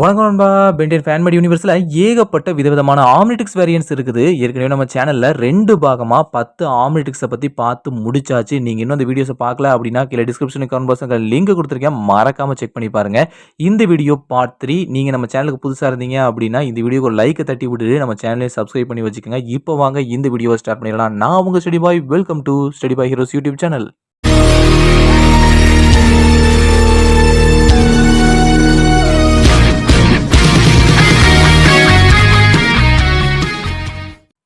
வணக்கம் நண்பா. Pentene fan-made யூனிவர்ஸில் ஏகப்பட்ட விதவிதமான ஆம்னிட்டிக்ஸ் வேரியன்ஸ் இருக்குது. ஏற்கனவே நம்ம சேனலில் ரெண்டு பாகமாக பத்து ஆம்னிட்டிக்ஸை பற்றி பார்த்து முடிச்சாச்சு. நீங்கள் இன்னும் அந்த வீடியோஸை பார்க்கல அப்படின்னா கீழே டிஸ்கிரிப்ஷனுக்கு கன்வர்ஸங்க லிங்க் கொடுத்துருக்கேன். மறக்காமல் செக் பண்ணி பாருங்கள் இந்த வீடியோ பார்ட் த்ரீ நீங்கள் நம்ம சேனலுக்கு புதுசாக இருந்தீங்க அப்படின்னா இந்த வீடியோக்கு ஒரு லைக்கை தட்டி விட்டுட்டு நம்ம சேனலையும் சப்ஸ்கிரைப் பண்ணி வச்சுக்கோங்க. இப்போ வாங்க இந்த வீடியோவை ஸ்டார்ட் பண்ணிடலாம். நான் உங்கள் study boy welcome to study boy heroes YouTube channel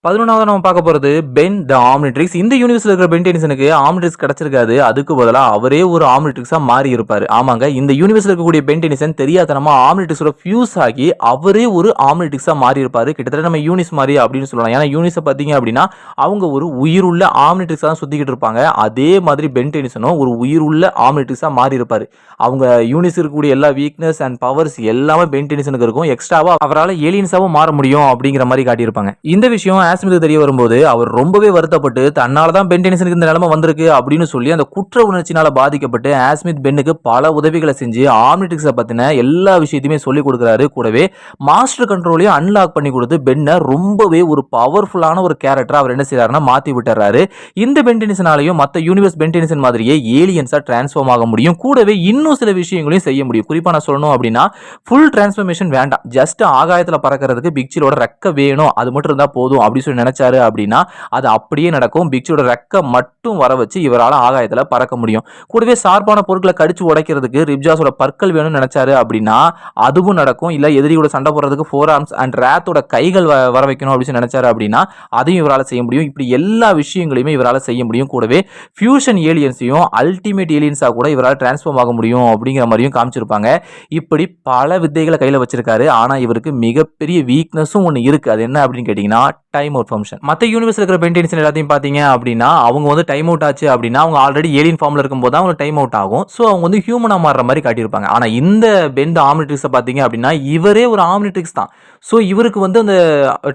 பதினொன்றாவது நம்ம பார்க்க போகிறது பென் த ஆம்னிட்ரிக்ஸ் இந்த யூனிவர்ஸில் இருக்கிற பென் டெனிசனுக்கு ஆம்னிட்ரிக்ஸ் கிடச்சிருக்காது. அதுக்கு பதிலாக அவரே ஒரு ஆம்னிட்ரிக்ஸாக மாறி இருப்பார். ஆமாங்க இந்த யூனிவர்ஸில் இருக்கக்கூடிய பென் டெனிசன் தெரியாதனமாக ஆம்னிட்ரிக்ஸோட ஃபியூஸ் ஆகி அவரே ஒரு ஆம்னிட்ரிக்ஸாக மாறி இருப்பார். கிட்டத்தட்ட நம்ம யூனிஸ் மாதிரி அப்படின்னு சொல்லலாம். ஏன்னா யூனிஸை பார்த்தீங்க அப்படின்னா அவங்க ஒரு உயிருள்ள ஆம்னிட்ரிக்ஸாக தான் சுற்றிக்கிட்டு இருப்பாங்க. அதே மாதிரி பென் டெனிசனும் ஒரு உயிருள்ள ஆம்னிட்ரிக்ஸாக மாறி இருப்பார். அவங்க யூனிஸ் இருக்கக்கூடிய எல்லா வீக்னஸ் அண்ட் பவர்ஸ் எல்லாமே பென் டெனிசனுக்கு இருக்கும். எக்ஸ்ட்ராவாக அவரால் ஏலியன்ஸாகவும் மாற முடியும் அப்படிங்கிற மாதிரி காட்டியிருப்பாங்க. இந்த விஷயம் காஷ்மீருக்கு தெரிய வரும்போது அவர் ரொம்பவே வருத்தப்பட்டு தன்னால தான் பென் டெனிசனுக்கு இந்த நிலைமை வந்திருக்கு அப்படின்னு சொல்லி அந்த குற்ற உணர்ச்சினால பாதிக்கப்பட்டு ஆஸ்மித் பென்னுக்கு பல உதவிகளை செஞ்சு ஆம்னிட்டிக்ஸை பற்றின எல்லா விஷயத்தையுமே சொல்லி கொடுக்குறாரு. கூடவே மாஸ்டர் கண்ட்ரோலையும் அன்லாக் பண்ணி கொடுத்து பென்னை ரொம்பவே ஒரு பவர்ஃபுல்லான ஒரு கேரக்டர் அவர் என்ன செய்கிறாருன்னா மாற்றி விட்டுறாரு. இந்த பென் டெனிசனாலையும் மற்ற யூனிவர்ஸ் பென் டெனிசன் மாதிரியே ஏலியன்ஸாக டிரான்ஸ்ஃபார்ம் ஆக முடியும். கூடவே இன்னும் சில விஷயங்களையும் செய்ய முடியும். குறிப்பாக நான் சொல்லணும் அப்படின்னா ஃபுல் டிரான்ஸ்ஃபர்மேஷன் வேண்டாம். ஜஸ்ட் ஆகாயத்தில் பறக்கிறதுக்கு பிக்சிலோட ரெக்க வேணும். அது மட்டும் இருந்தால் போதும். அப்படி சொல்லி நினைச்சாரு அப்படின்னா அது அப்படியே நடக்கும். பிக்ஷுவோட ரெக்க மட்டும் வர வச்சு இவரால் ஆகாயத்தில் பறக்க முடியும். கூடவே சார்பான பொருட்களை கடிச்சு உடைக்கிறதுக்கு ரிப்ஜாஸோட பற்கள் வேணும்னு நினைச்சாரு அப்படின்னா அதுவும் நடக்கும். இல்லை எதிரியோட சண்டை போடுறதுக்கு ஃபோர் ஆர்ம்ஸ் அண்ட் ரேத்தோட கைகள் வ- வர வைக்கணும் அப்படின்னு நினைச்சாரு அப்படின்னா அதையும் இவரால் செய்ய முடியும். இப்படி எல்லா விஷயங்களையுமே இவரால் செய்ய முடியும். கூடவே ஃபியூஷன் ஏலியன்ஸையும் அல்டிமேட் ஏலியன்ஸாக கூட இவரால் டிரான்ஸ்ஃபார்ம் ஆக முடியும் அப்படிங்கிற மாதிரியும் காமிச்சிருப்பாங்க. இப்படி பல வித்தைகளை கையில் வச்சிருக்காரு. ஆனால் இவருக்கு மிகப்பெரிய வீக்னஸும் ஒன்று இருக்குது அது என்ன அப்படின்னு கேட்டிங்கன்னா டைம் அவுட் ஃபங்க்ஷன் மற்ற யூனிவர்ஸ் இருக்கிற பென்டென்ஷன் எல்லாத்தையும் பார்த்தீங்க அப்படின்னா அவங்க வந்து டைம் அவுட் ஆச்சு அப்படின்னா அவங்க ஆல்ரெடி ஏலியன் ஃபார்மில் இருக்கும்போது தான் அவங்க டைம் அவுட் ஆகும். ஸோ அவங்க வந்து ஹியூமனாக மாறுற மாதிரி காட்டியிருப்பாங்க. ஆனால் இந்த பெண்ட் ஆம்னிட்ரிக்ஸை பார்த்தீங்க அப்படின்னா இவரே ஒரு ஆம்னிட்ரிக்ஸ் தான். ஸோ இவருக்கு வந்து அந்த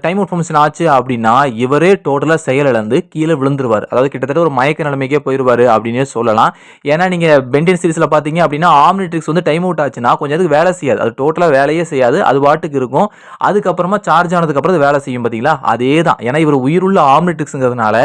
டைம் அவுட் ஃபங்க்ஷன் ஆச்சு அப்படின்னா இவரே டோட்டலாக செயலிழந்து கீழே விழுந்துருவார். அதாவது கிட்டத்தட்ட ஒரு மயக்க நிலைமைக்கே போயிடுவார் அப்படின்னே சொல்லலாம். ஏன்னா நீங்கள் பென்டென் சீரிஸில் பார்த்தீங்க அப்படின்னா ஆம்னிட்ரிக்ஸ் வந்து டைம் அவுட் ஆச்சுன்னா கொஞ்சம் அதுக்கு வேலை செய்யாது. அது டோட்டலாக வேலையே செய்யாது. அது பாட்டுக்கு இருக்கும். அதுக்கப்புறமா சார்ஜ் ஆனதுக்கப்புறம் அது வேலை செய்யும் பார்த்தீங்களா? அதே தான் ஏன்னா இவர் உயிருள்ள ஆம்னிட்ரிக்ஸுங்கிறதுனால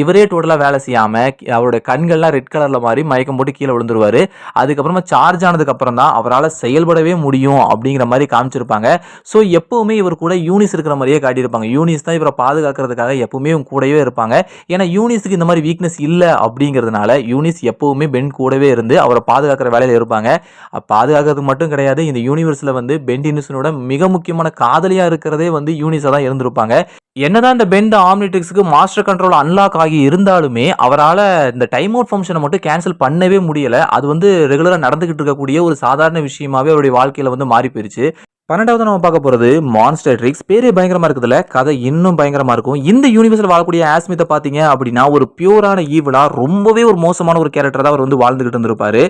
இவரே டோட்டலாக வேலை செய்யாமல் அவரோட கண்கள்லாம் ரெட் கலரில் மாதிரி மயக்கம் போட்டு கீழே விழுந்துருவார். அதுக்கப்புறமா சார்ஜ் ஆனதுக்கப்புறம் தான் அவரால் செயல்படவே முடியும் அப்படிங்கிற மாதிரி காமிச்சிருப்பாங்க. ஸோ எப்போவுமே இவர் கூட யூனிஸ் இருக்கிற மாதிரியே காட்டியிருப்பாங்க. யூனிஸ் தான் இவரை பாதுகாக்கிறதுக்காக எப்பவுமே இவங்க கூடவே இருப்பாங்க. ஏன்னா யூனிஸுக்கு இந்த மாதிரி வீக்னஸ் இல்லை அப்படிங்கிறதுனால யூனிஸ் எப்போவுமே பென் கூடவே இருந்து அவரை பாதுகாக்கிற வேலையில் இருப்பாங்க. பாதுகாக்கிறது மட்டும் கிடையாது. இந்த யூனிவர்ஸில் வந்து பென்டினிசனோட மிக முக்கியமான காதலியாக இருக்கிறதே வந்து யூனிஸாக தான் இருந்திருப்பாங்க. என்னதான் இந்த பென் த ஆம்னிட்ரிக்ஸுக்கு மாஸ்டர் கண்ட்ரோல் அன்லாக் ஆகி இருந்தாலுமே அவரால் இந்த டைம் அவுட் ஃபங்க்ஷனை மட்டும் கேன்சல் பண்ணவே முடியலை. அது வந்து ரெகுலராக நடந்துகிட்டு இருக்கக்கூடிய ஒரு சாதாரண விஷயமாவே அவருடைய வாழ்க்கையில் வந்து மாறி போயிருச்சு. பன்னெண்டாவது நம்ம பார்க்க போகிறது மான்ஸ்டர் ட்ரிக்ஸ் பேரே பயங்கரமாக இருக்கிறதுல கதை இன்னும் பயங்கரமாக இருக்கும். இந்த யூனிவர்ஸில் வாழக்கூடிய ஆஸ்மித்தை பார்த்தீங்க அப்படின்னா ஒரு பியூரான ஈவலாக ரொம்பவே ஒரு மோசமான ஒரு கேரக்டர் தான் அவர் வந்து வாழ்ந்துகிட்டு இருந்திருப்பார்.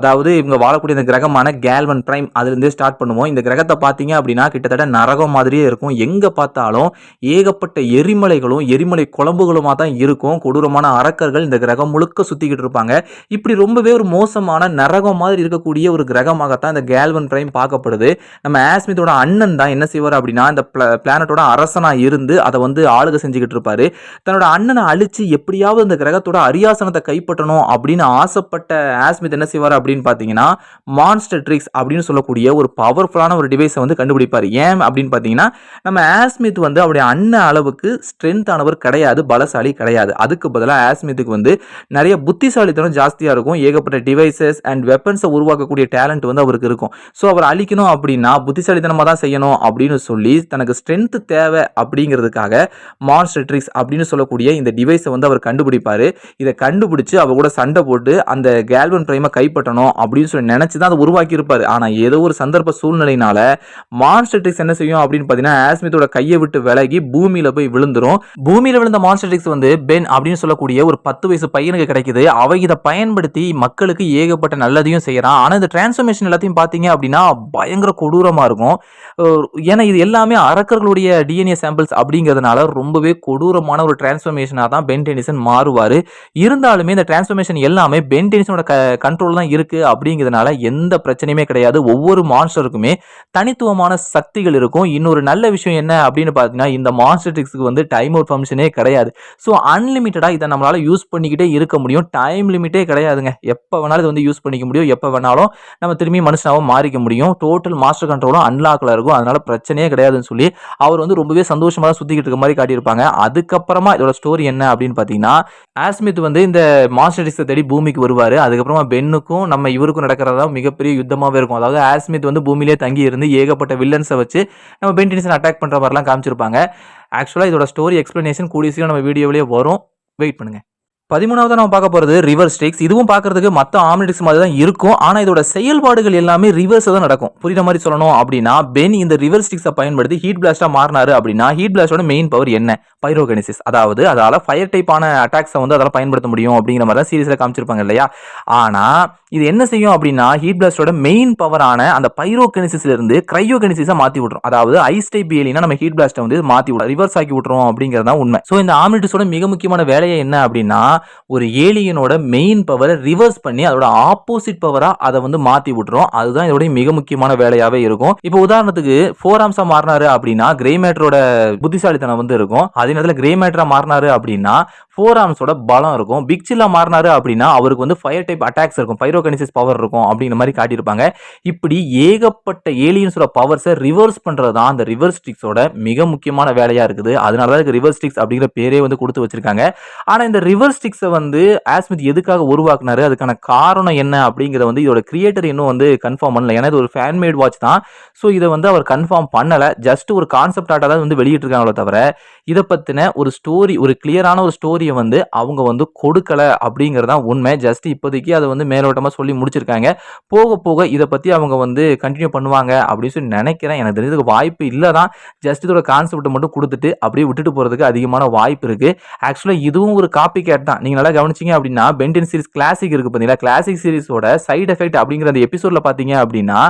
அதாவது இவங்க வாழக்கூடிய இந்த கிரகமான கேல்வன் பிரைம் அதுலேருந்தே ஸ்டார்ட் பண்ணுவோம். இந்த கிரகத்தை பார்த்தீங்க அப்படின்னா கிட்டத்தட்ட நரகம் மாதிரியே இருக்கும். எங்கே பார்த்தாலும் ஏகப்பட்ட எரிமலைகளும் எரிமலை குழம்புகளுமாக தான் இருக்கும். கொடூரமான அரக்கர்கள் இந்த கிரகம் முழுக்க சுற்றிக்கிட்டு இருப்பாங்க. இப்படி ரொம்பவே ஒரு மோசமான நரகம் மாதிரி இருக்கக்கூடிய ஒரு கிரகமாகத்தான் இந்த கேல்வன் பிரைம் பார்க்கப்படுது. நம்ம ஆஸ்மித்தோட அண்ணன் தான் என்ன செய்வார் அப்படின்னா இந்த பிளானட்டோட அரசனாக இருந்து அதை வந்து ஆளுக செஞ்சுக்கிட்டு இருப்பாரு. தன்னோட அண்ணனை அழிச்சு எப்படியாவது இந்த கிரகத்தோட அரியாசனத்தை கைப்பற்றணும் அப்படின்னு ஆசைப்பட்ட ஆஸ்மித் என்ன செய்வார் அப்படின்னு பார்த்தீங்கன்னா மான்ஸ்டர் ட்ரிக்ஸ் அப்படின்னு சொல்லக்கூடிய ஒரு பவர்ஃபுல்லான ஒரு டிவைஸை வந்து கண்டுபிடிப்பார். ஏன் அப்படின்னு பார்த்தீங்கன்னா நம்ம ஆஸ்மித் வந்து அவருடைய அண்ணன் அளவுக்கு ஸ்ட்ரென்த் ஆனவர் கிடையாது பலசாலி கிடையாது. அதுக்கு பதிலாக ஆஸ்மித்துக்கு வந்து நிறைய புத்திசாலித்தனம் ஜாஸ்தியாக இருக்கும். ஏகப்பட்ட டிவைசஸ் அண்ட் வெப்பன்ஸை உருவாக்கக்கூடிய டேலண்ட் வந்து அவருக்கு இருக்கும். ஸோ அவர் அழிக்கணும் அப்படின்னா புத்திசாலி புத்திசாலித்தனமாக தான் செய்யணும் அப்படின்னு சொல்லி தனக்கு ஸ்ட்ரென்த்து தேவை அப்படிங்கிறதுக்காக மான்ஸ்டர் ட்ரிக்ஸ் அப்படின்னு சொல்லக்கூடிய இந்த டிவைஸை வந்து அவர் கண்டுபிடிப்பார். இதை கண்டுபிடிச்சு அவர் கூட சண்டை போட்டு அந்த கேல்வன் பிரைமை கைப்பற்றணும் அப்படின்னு சொல்லி நினச்சி தான் அதை உருவாக்கியிருப்பார். ஆனால் ஏதோ ஒரு சந்தர்ப்ப சூழ்நிலையினால மான்ஸ்டர் ட்ரிக்ஸ் என்ன செய்யும் அப்படின்னு பார்த்தீங்கன்னா ஆஸ்மித்தோட கையை விட்டு விலகி பூமியில் போய் விழுந்துரும். பூமியில் விழுந்த மான்ஸ்டர் ட்ரிக்ஸ் வந்து பென் அப்படின்னு சொல்லக்கூடிய ஒரு பத்து வயசு பையனுக்கு கிடைக்குது. அவ இதை பயன்படுத்தி மக்களுக்கு ஏகப்பட்ட நல்லதையும் செய்கிறான் ஆனால் இந்த டிரான்ஸ்ஃபர்மேஷன் எல்லாத்தையும் பார்த்தீங்க அப்படின்னா பயங்கர கொடூரமாக இருக்கும். இருக்கும். ஏன்னா இது எல்லாமே அரக்கர்களுடைய டிஎன்ஏ சாம்பிள்ஸ் அப்படிங்கிறதுனால ரொம்பவே கொடூரமான ஒரு டிரான்ஸ்ஃபர்மேஷனாக தான் பென் டெனிசன் மாறுவார். இருந்தாலுமே இந்த டிரான்ஸ்ஃபர்மேஷன் எல்லாமே பென் டெனிசனோட க கண்ட்ரோல் தான் இருக்குது அப்படிங்கிறதுனால எந்த பிரச்சனையுமே கிடையாது. ஒவ்வொரு மான்ஸ்டருக்குமே தனித்துவமான சக்திகள் இருக்கும். இன்னொரு நல்ல விஷயம் என்ன அப்படின்னு பார்த்தீங்கன்னா இந்த மான்ஸ்டர்டிக்ஸுக்கு வந்து டைம் அவுட் ஃபங்க்ஷனே கிடையாது. ஸோ அன்லிமிட்டடாக இதை நம்மளால் யூஸ் பண்ணிக்கிட்டே இருக்க முடியும். டைம் லிமிட்டே கிடையாதுங்க. எப்போ வேணாலும் இது வந்து யூஸ் பண்ணிக்க முடியும். எப்போ வேணாலும் நம்ம திரும்பி மனுஷனாகவும் மாறிக்க முடியும். டோட்டல் மாஸ்டர் கண்ட்ரோலும் அன்லாக்கில் இருக்கும். அதனால பிரச்சனையே கிடையாதுன்னு சொல்லி அவர் வந்து ரொம்பவே சந்தோஷமாக தான் சுற்றிக்கிட்டு இருக்க மாதிரி காட்டியிருப்பாங்க. அதுக்கப்புறமா இதோட ஸ்டோரி என்ன அப்படின்னு பார்த்தீங்கன்னா ஆஸ்மித் வந்து இந்த மாஸ்டர் டிஸ்கை தேடி பூமிக்கு வருவார். அதுக்கப்புறமா பென்னுக்கும் நம்ம இவருக்கும் நடக்கிறதா மிகப்பெரிய யுத்தமாகவே இருக்கும். அதாவது ஆஸ்மித் வந்து பூமியிலே தங்கி இருந்து ஏகப்பட்ட வில்லன்ஸை வச்சு நம்ம பென்டினிசன் அட்டாக் பண்ணுற மாதிரிலாம் காமிச்சிருப்பாங்க. ஆக்சுவலாக இதோட ஸ்டோரி எக்ஸ்ப்ளனேஷன் கூடிய சீக்கிரம் நம்ம வீடியோவிலேயே வரும். வெயிட் பண்ணுங்கள் பதிமூணாவது நம்ம பார்க்க போகிறது ரிவர் ஸ்டிக்ஸ் இதுவும் பார்க்கறதுக்கு மற்ற ஆம்னிடிக்ஸ் மாதிரி தான் இருக்கும். ஆனால் இதோட செயல்பாடுகள் எல்லாமே ரிவர்ஸ் தான் நடக்கும். புரியுற மாதிரி சொல்லணும் அப்படின்னா பென் இந்த ரிவர் ஸ்டிக்ஸை பயன்படுத்தி ஹீட் பிளாஸ்டா மாறினாரு அப்படின்னா ஹீட் பிளாஸ்டோட மெயின் பவர் என்ன? பைரோகெனிசிஸ் அதாவது அதால் ஃபயர் டைப்பான அட்டாக்ஸை வந்து அதால் பயன்படுத்த முடியும் அப்படிங்கிற மாதிரி தான் சீரியஸில் காமிச்சிருப்பாங்க இல்லையா? ஆனால் இது என்ன செய்யும் அப்படின்னா ஹீட் பிளாஸ்டோட மெயின் பவரான அந்த பைரோகெனிசிஸ்லேருந்து இருந்து மாற்றி விட்றோம் அதாவது ஐஸ் டைப் ஏலினா நம்ம ஹீட் பிளாஸ்ட்டை வந்து மாற்றி விட ரிவர்ஸ் ஆக்கி விட்றோம் அப்படிங்கிறது தான் உண்மை. ஸோ இந்த ஆம்னிட்டிஸோட மிக முக்கியமான வேலையை என்ன அப்படின்னா ஒரு ஏலியனோட மெயின் பவரை ரிவர்ஸ் பண்ணி அதோட ஆப்போசிட் பவராக அதை வந்து மாற்றி விட்டுரும். அதுதான் இதோடைய மிக முக்கியமான வேலையாகவே இருக்கும். இப்போ உதாரணத்துக்கு ஃபோர் ஆம்ஸாக மாறினாரு அப்படின்னா கிரே மேட்டரோட புத்திசாலித்தனம் வந்து இருக்கும். அதே நேரத்தில் கிரே மேட்டரா மாறினாரு அப்படின்னா ஃபோர் ஆர்ம்ஸோட பலம் இருக்கும். பிக் மாறினாரு அப்படின்னா அவருக்கு வந்து ஃபயர் டைப் அட்டாக்ஸ் இருக்கும். பைரோகனிசிஸ் பவர் இருக்கும் அப்படிங்கிற மாதிரி காட்டியிருப்பாங்க. இப்படி ஏகப்பட்ட ஏலியன்ஸோட பவர்ஸை ரிவர்ஸ் பண்ணுறது தான் அந்த ரிவர்ஸ் ஸ்டிக்ஸோட மிக முக்கியமான வேலையாக இருக்குது. அதனால தான் ரிவர்ஸ் ஸ்டிக்ஸ் அப்படிங்கிற பேரே வந்து கொடுத்து வச்சிருக்காங்க. ஆனால் இந்த ரிவர்ஸ் ஸ்டிக்ஸை வந்து ஆஸ்மித் எதுக்காக உருவாக்குனாரு? அதுக்கான காரணம் என்ன? அப்படிங்கிறத வந்து இதோட கிரியேட்டர் இன்னும் வந்து கன்ஃபார்ம் பண்ணல. ஏன்னா இது ஒரு ஃபேன்மேட் வாட்ச் தான். ஸோ இதை வந்து அவர் கன்ஃபார்ம் பண்ணலை. ஜஸ்ட் ஒரு கான்செப்ட் ஆட்டாக தான் வந்து வெளியிட்டிருக்காங்களே தவிர இதை பற்றின ஒரு ஸ்டோரி ஒரு கிளியரான ஒரு ஸ்டோரியை வந்து அவங்க வந்து கொடுக்கல அப்படிங்கிறதான் உண்மை. ஜஸ்ட் இப்போதைக்கு அதை வந்து மேலோட்டமாக சொல்லி முடிச்சிருக்காங்க. போக போக இதை பற்றி அவங்க வந்து கண்டினியூ பண்ணுவாங்க அப்படின்னு சொல்லி நினைக்கிறேன். எனக்கு தெரிஞ்சதுக்கு வாய்ப்பு இல்லை தான். ஜஸ்ட் இதோட கான்செப்ட்டை மட்டும் கொடுத்துட்டு அப்படியே விட்டுட்டு போகிறதுக்கு அதிகமான வாய்ப்பு இருக்குது ஆக்சுவலாக இதுவும் ஒரு காப்பி கேட் தான் நீங்கள் நல்லா கவனிச்சிங்க அப்படின்னா பென்டென் சீரிஸ் கிளாசிக் இருக்குது பார்த்தீங்களா கிளாசிக் சீரிஸோட சைடு எஃபெக்ட் அப்படிங்கிற அந்த எபிசோடில் பார்த்தீங்க அப்படின்னா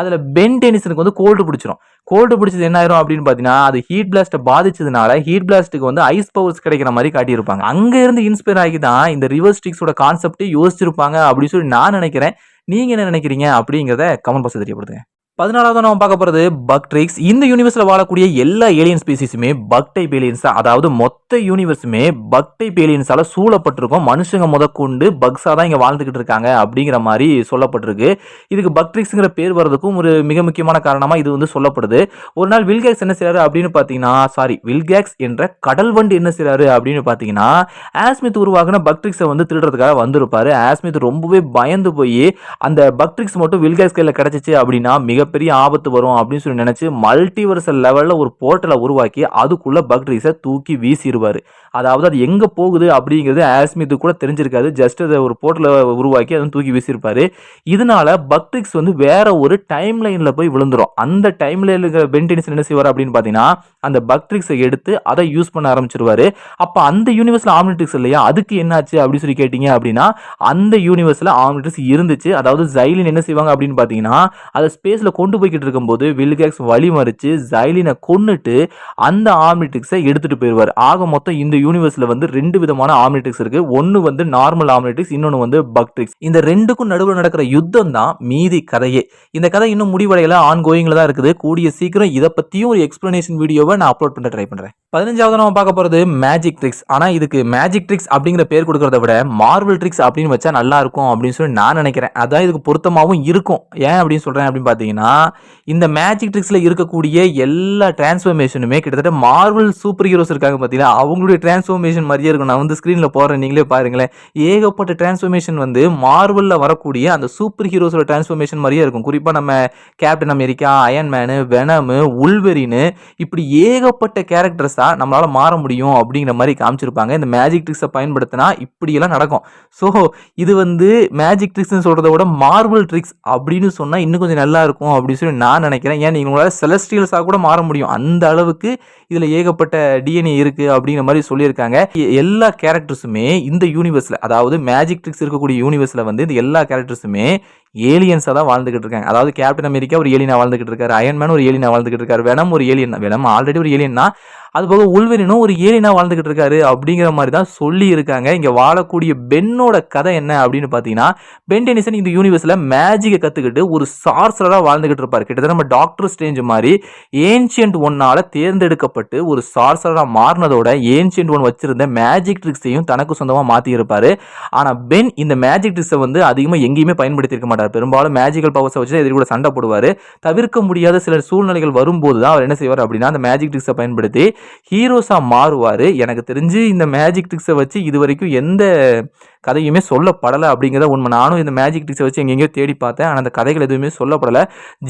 அதில் பென் டெனிசனுக்கு வந்து கோல்டு பிடிச்சிரும். கோல்டு பிடிச்சது என்ன ஆயிரும் அப்படின்னு பார்த்தீங்கன்னா அது ஹீட் பிளாஸ்ட்டை பாதிச்சதுனால ஹீட் பிளாஸ்ட்டுக்கு வந்து ஐஸ் பவர்ஸ் கிடைக்கிற மாதிரி காட்டியிருப்பாங்க. அங்க இருந்து இன்ஸ்பயர் ஆகி தான் இந்த ரிவர்ஸ் ஸ்டிக்ஸோட கான்செப்டே யோசிச்சிருப்பாங்க அப்படின்னு சொல்லி நான் நினைக்கிறேன். நீங்க என்ன நினைக்கிறீங்க அப்படிங்கிறத கமெண்ட் பாக்ஸ் தெரியப்படுத்துங்க. பதினாலாவது நம்ம பார்க்க போகிறது பக்ட்ரிக்ஸ். இந்த யூனிவர்ஸில் வாழக்கூடிய எல்லா ஏலியன் ஸ்பீசிஸுமே பக் டைப் ஏலியன்ஸ் அதாவது மொத்த யூனிவர்ஸுமே பக் டைப் ஏலியன்ஸால் சூழப்பட்டிருக்கும். மனுஷங்க முதற்கொண்டு பக்ஸாக தான் இங்கே வாழ்ந்துக்கிட்டு இருக்காங்க அப்படிங்கிற மாதிரி சொல்லப்பட்டிருக்கு. இதுக்கு பக்ட்ரிக்ஸுங்கிற பேர் வர்றதுக்கும் ஒரு மிக முக்கியமான காரணமாக இது வந்து சொல்லப்படுது. ஒரு நாள் வில்கேக்ஸ் என்ன செய்கிறாரு அப்படின்னு பார்த்தீங்கன்னா சாரி வில்கேக்ஸ் என்ற கடல் வண்டு என்ன செய்கிறாரு அப்படின்னு பார்த்தீங்கன்னா ஆஸ்மித் உருவாகின பக்ட்ரிக்ஸை வந்து திருடுறதுக்காக வந்திருப்பார். ஆஸ்மித் ரொம்பவே பயந்து போய் அந்த பக்ட்ரிக்ஸ் மட்டும் வில்கேக்ஸ் கையில் கிடச்சிச்சு அப்படின்னா மிக பெரிய ஆபத்து வரும் அப்படின்னு சொல்லி நினச்சி மல்டிவர்சல் லெவலில் ஒரு போர்ட்டலை உருவாக்கி அதுக்குள்ளே பக்ட்ரிக்ஸை தூக்கி வீசிடுவார் அதாவது அது எங்கே போகுது அப்படிங்கிறது ஆஸ்மித்து கூட தெரிஞ்சிருக்காது. ஜஸ்ட் அதை ஒரு போர்ட்டலை உருவாக்கி அதை தூக்கி வீசியிருப்பார் இதனால பக்ட்ரிக்ஸ் வந்து வேற ஒரு டைம் லைனில் போய் விழுந்துரும். அந்த டைம் லைனில் இருக்கிற பென்டெனிஸ் என்ன செய்வார் அப்படின்னு பார்த்தீங்கன்னா அந்த பக்ட்ரிக்ஸை எடுத்து அதை யூஸ் பண்ண ஆரம்பிச்சிருவார். அப்போ அந்த யூனிவர்ஸில் ஆம்னிட்ரிக்ஸ் இல்லையா? அதுக்கு என்னாச்சு அப்படின்னு சொல்லி கேட்டிங்க அப்படின்னா அந்த யூனிவர்ஸில் ஆம்னிட்ரிக்ஸ் இருந்துச்சு. அதாவது ஜைலின் என்ன செய்வாங்க அப்படின்னு பார்த்தீங்கன்னா அதை ஸ்பேஸில் கொண்டு போய்கிட்டு இருக்கும்போது வில்கேக்ஸ் வழி மறித்து ஜைலினை கொன்னுட்டு அந்த ஆம்னிட்ரிக்ஸை எடுத்துகிட்டு போயிடுவார் ஆக மொத்தம் இந்த யூனிவர்ஸில் வந்து ரெண்டு விதமான ஆம்னிட்ரிக்ஸ் இருக்குது ஒன்று வந்து நார்மல் ஆம்னிட்ரிக்ஸ் இன்னொன்று வந்து பக்ட்ரிக்ஸ் இந்த ரெண்டுக்கும் நடுவில் நடக்கிற யுத்தம் தான் மீதி கதையே. இந்த கதை இன்னும் முடிவடையில் ஆன் கோயிங்கில் தான் இருக்குது. கூடிய சீக்கிரம் இதை பற்றியும் ஒரு எக்ஸ்பிளனேஷன் வீடியோவை நான் அப்லோட் பண்ண ட்ரை பண்ணுறேன் பதினஞ்சாவது நம்ம பார்க்க போகிறது மேஜிக் ட்ரிக்ஸ் ஆனால் இதுக்கு மேஜிக் ட்ரிக்ஸ் அப்படிங்கிற பேர் கொடுக்கறத விட மார்வல் ட்ரிக்ஸ் அப்படின்னு வச்சா நல்லா இருக்கும் அப்படின்னு சொல்லி நான் நினைக்கிறேன். அதான் இதுக்கு பொருத்தமாகவும் இருக்கும். ஏன் அப்படின்னு சொல்கிறேன் அப்படின்னு பார்த்தீங்கன்னா இந்த மேஜிக் ட்ரிக்ஸில் இருக்கக்கூடிய எல்லா டிரான்ஸ்ஃபர்மேஷனுமே கிட்டத்தட்ட மார்வல் சூப்பர் ஹீரோஸ் இருக்காங்க பார்த்தீங்கன்னா அவங்களுடைய டிரான்ஸ்ஃபர்மேஷன் மாதிரியே இருக்கும். நான் வந்து ஸ்க்ரீனில் போடுறேன். நீங்களே பாருங்களேன். ஏகப்பட்ட டிரான்ஸ்ஃபர்மேஷன் வந்து மார்வலில் வரக்கூடிய அந்த சூப்பர் ஹீரோஸோட டிரான்ஸ்ஃபர்மேஷன் மாதிரியே இருக்கும். குறிப்பாக நம்ம Captain America Iron Man Venom உல்வெரின்னு இப்படி ஏகப்பட்ட கேரக்டர்ஸ் பார்த்தா நம்மளால் மாற முடியும் அப்படிங்கிற மாதிரி காமிச்சிருப்பாங்க. இந்த மேஜிக் ட்ரிக்ஸை பயன்படுத்தினா இப்படியெல்லாம் நடக்கும். ஸோ இது வந்து மேஜிக் ட்ரிக்ஸ்னு சொல்கிறத விட மார்பிள் ட்ரிக்ஸ் அப்படின்னு சொன்னால் இன்னும் கொஞ்சம் நல்லா இருக்கும் அப்படின்னு சொல்லி நான் நினைக்கிறேன். ஏன் நீங்கள் உங்களால் செலஸ்டியல்ஸாக கூட மாற முடியும். அந்த அளவுக்கு இதில் ஏகப்பட்ட டிஎன்ஏ இருக்குது அப்படிங்கிற மாதிரி சொல்லியிருக்காங்க. எல்லா கேரக்டர்ஸுமே இந்த யூனிவர்ஸில் அதாவது மேஜிக் ட்ரிக்ஸ் இருக்கக்கூடிய யூனிவர்ஸில் வந்து இந்த எல்லா கேரக்டர்ஸுமே ஏலியன்ஸாக தான் வாழ்ந்துகிட்டு இருக்காங்க. அதாவது கேப்டன் அமெரிக்கா ஒரு ஏலியனாக வாழ்ந்துகிட்டு இருக்காரு. அயன்மேன் ஒரு ஏலியனாக வாழ்ந்துகிட்டு இருக்காரு. வெனம் ஒரு ஏலியன் வெனம் ஆல்ரெடி ஒரு ஏலியன் தான் அது போக உள்வெரினும் ஒரு ஏலியனாக வாழ்ந்துகிட்டு இருக்காரு அப்படிங்கிற மாதிரி தான் சொல்லி இருக்காங்க. வாழக்கூடிய பென்னோட கதை என்ன அப்படின்னு பார்த்தீங்கன்னா பென் டெனிசன் இந்த யூனிவர்ஸில் மேஜிக்கை கற்றுக்கிட்டு ஒரு சார்சரா வாழ்ந்துகிட்டு இருப்பார். கிட்டத்தட்ட நம்ம டாக்டர் ஸ்டேஞ்ச் மாதிரி ஏன்ஷியன்ட் ஒன்னால் தேர்ந்தெடுக்கப்பட்டு ஒரு சார்சரா மாறினதோட ஏன்ஷியன்ட் ஒன் வச்சிருந்த மேஜிக் ட்ரிக்ஸையும் தனக்கு சொந்தமாக மாற்றியிருப்பார் ஆனால் பென் இந்த மேஜிக் ட்ரிக்ஸை வந்து அதிகமாக எங்கேயுமே பயன்படுத்தியிருக்க மாட்டார். மாட்டார். பெரும்பாலும் மேஜிக்கல் பவர்ஸை வச்சு எதிரி கூட சண்டை போடுவார். தவிர்க்க முடியாத சில சூழ்நிலைகள் வரும்போது தான் அவர் என்ன செய்வார் அப்படின்னா அந்த மேஜிக் ட்ரிக்ஸை பயன்படுத்தி ஹீரோஸாக மாறுவார். எனக்கு தெரிஞ்சு இந்த மேஜிக் ட்ரிக்ஸை வச்சு இது வரைக்கும் எந்த கதையுமே சொல்லப்படலை அப்படிங்கிறத உண்மை. நானும் இந்த மேஜிக் ட்ரிக்ஸை வச்சு எங்கெங்கேயோ தேடி பார்த்தேன். ஆனால் அந்த கதைகள் எதுவுமே சொல்லப்படலை.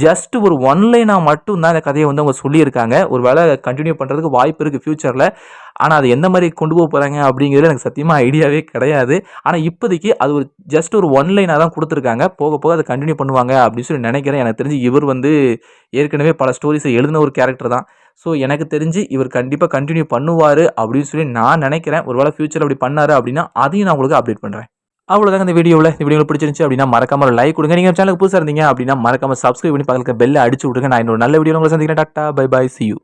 ஜஸ்ட் ஒரு ஒன்லைனாக மட்டும்தான் இந்த கதையை வந்து அவங்க சொல்லியிருக்காங்க. ஒரு வேளை கண்டினியூ பண்ணுறதுக்கு வாய்ப்பு இருக்குது ஃப்யூச்சரில் ஆனால் அது எந்த மாதிரி கொண்டு போக போகிறாங்க அப்படிங்கிறது எனக்கு சத்தியமாக ஐடியாவே கிடையாது. ஆனால் இப்போதைக்கு அது ஒரு ஜஸ்ட் ஒரு ஒன்லைனாக தான் கொடுத்துருக்காங்க. போக போக அதை கண்டினியூ பண்ணுவாங்க அப்படின்னு சொல்லி நினைக்கிறேன். எனக்கு தெரிஞ்சு இவர் வந்து ஏற்கனவே பல ஸ்டோரிஸை எழுதின ஒரு கேரக்டர் தான். ஸோ எனக்கு தெரிஞ்சு இவர் கண்டிப்பாக கண்டினியூ பண்ணுவார் அப்படின்னு சொல்லி நான் நினைக்கிறேன். ஒருவேளை ஃபியூச்சர் அப்படி பண்ணார் அப்படின்னா அதையும் நான் உங்களுக்கு அப்டேட் பண்ணுறேன் அவ்வளோதாங்க இந்த வீடியோவில் இந்த வீடியோ பிடிச்சிருந்துச்சு அப்படின்னா மறக்காம ஒரு லைக் கொடுங்க. நீங்கள் சேனலுக்கு புதுசாக இருந்தீங்க அப்படின்னா மறக்காம சப்ஸ்கிரைப் பண்ணி பக்கத்தில் பெல்ல அடிச்சு விட்ருங்க நான் இன்னொரு நல்ல வீடியோ உங்களை சந்திக்கிறேன். டாக்டா பை பை சி யூ